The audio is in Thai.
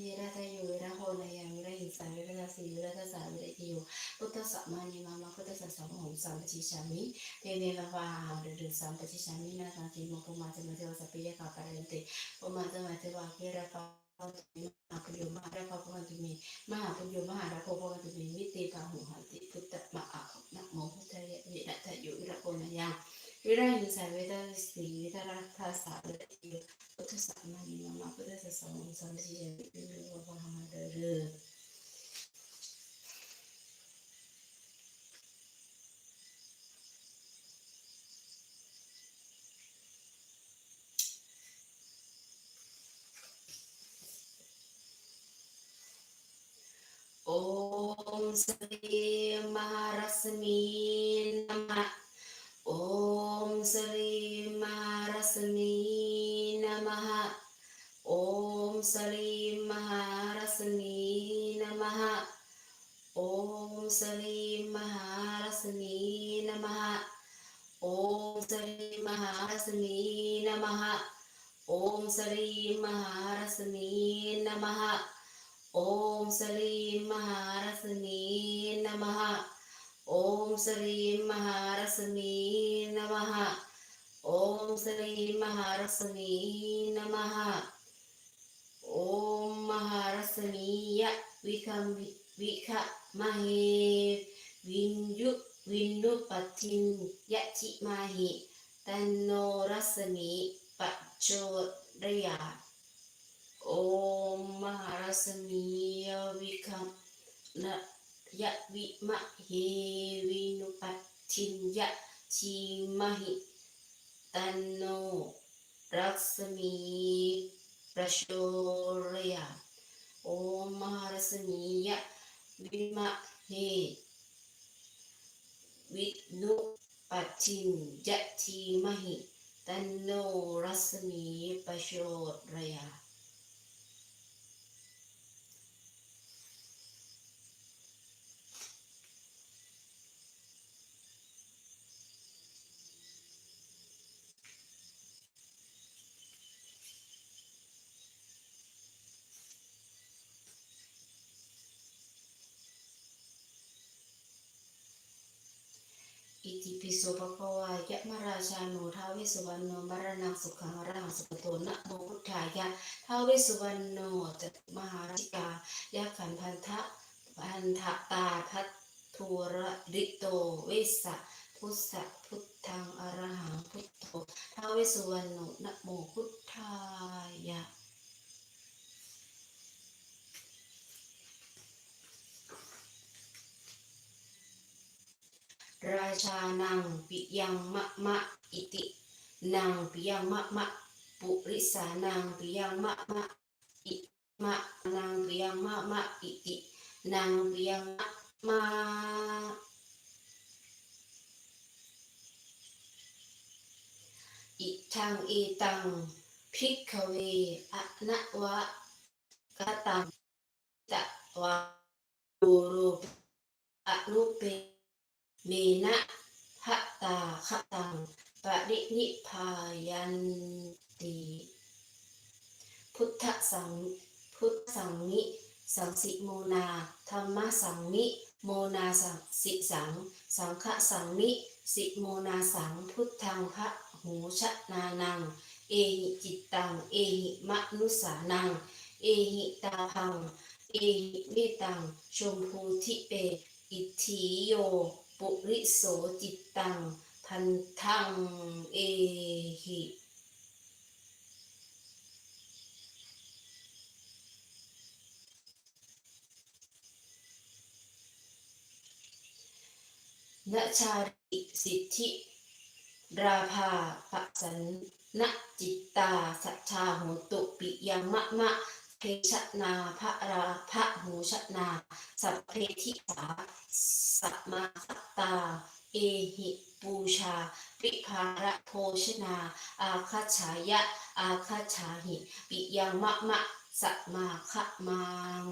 พิระทะโยวิระโหนายังวิระหิงสาวิระทะสีวิระทะสาวิระทิโยพุทธสัมมานิมามาพุทธสัสสะมะหงสัมปชิชามิเตเวภะวะหังเดเดสัมปชิชามินาคังติโมปุมาจะมาเทวสัพเพยะกาปะเรนเตปุมาจะมาเทวะเกระปะตุมิมหาปุญโยมหาราภะภวันตุมิมหาปุญโยมหาราภะภวันตุมิมิเตปะหุหันติพุทธมะอะนะโมพุทธายะวิระทะโยวิระโหนายังวิระหิงสาวิ สัมมานิมามาพุทธสั สสะมงสัมปชิยามิปิโลวะหาเดเรโอมสรี หารัศมียะวิคัมวิคะมเหวินยุวินุปทินยะจิมาหิตันโนรัศมีปัจโจรยาโอมมหารัศมียะวิคัมนะยะวิมะเฮวินุปัตทินยะชีมหิตันโนรัศมีประโชรยา โอมมหารัศมียะวิมะเฮวินุปัตทินยะชีมหิตันโนรัศมีประโชรยา อิติปิโสภควายะมราชาโนท้าวเวสุวรรณโนมรณังสุขังอรหังสุปโตนะโมพุทธายะท้าวเวสุวรรณโนจตุมหาราชิกายะขันพันธะพันธะตาทัตทูระริโตเวสสะพุทธะพุทธังอรหังพุทโธท้าวเวสุวรรณโนนะโมพุทธายะ ราชานังปิยังมะมะอิตินังปิยังมะมะปุริสานังปิยังมะมะอิมะนังปิยังมะมะอิตินังปิยังมะมะอิทังเอตังพิกเวอะนะวะกะตังตะวะโูรุอะรุเป เมนะหะ ตาคะตังปรินิพายันติพุทธสังพุทธสังนิสังสิโมนาธรรมสังนิโมนาสังสิสัง สังฆสังนิสิโมนาสังพุทธังพระหูชนานัง เอหิจิตตัง เอหิมนุสานัง เอหิตาพัง เอหิเมตัง ชมพูทิเป อิทิโย ปุริโสจิตตัง พันธังเอหินชาริสิทธิ ราภาปะสันนจิตตา สัทธาโหตุปิยังมะมะเพชนาพระราพระหูชนา สัพเพทิสาสัมมาสัตตา เอหิปูชาปิภาระโภชนา อาคาฉายะ อาคาฉาหิ ปิยังมะมะสัมมาคะมัง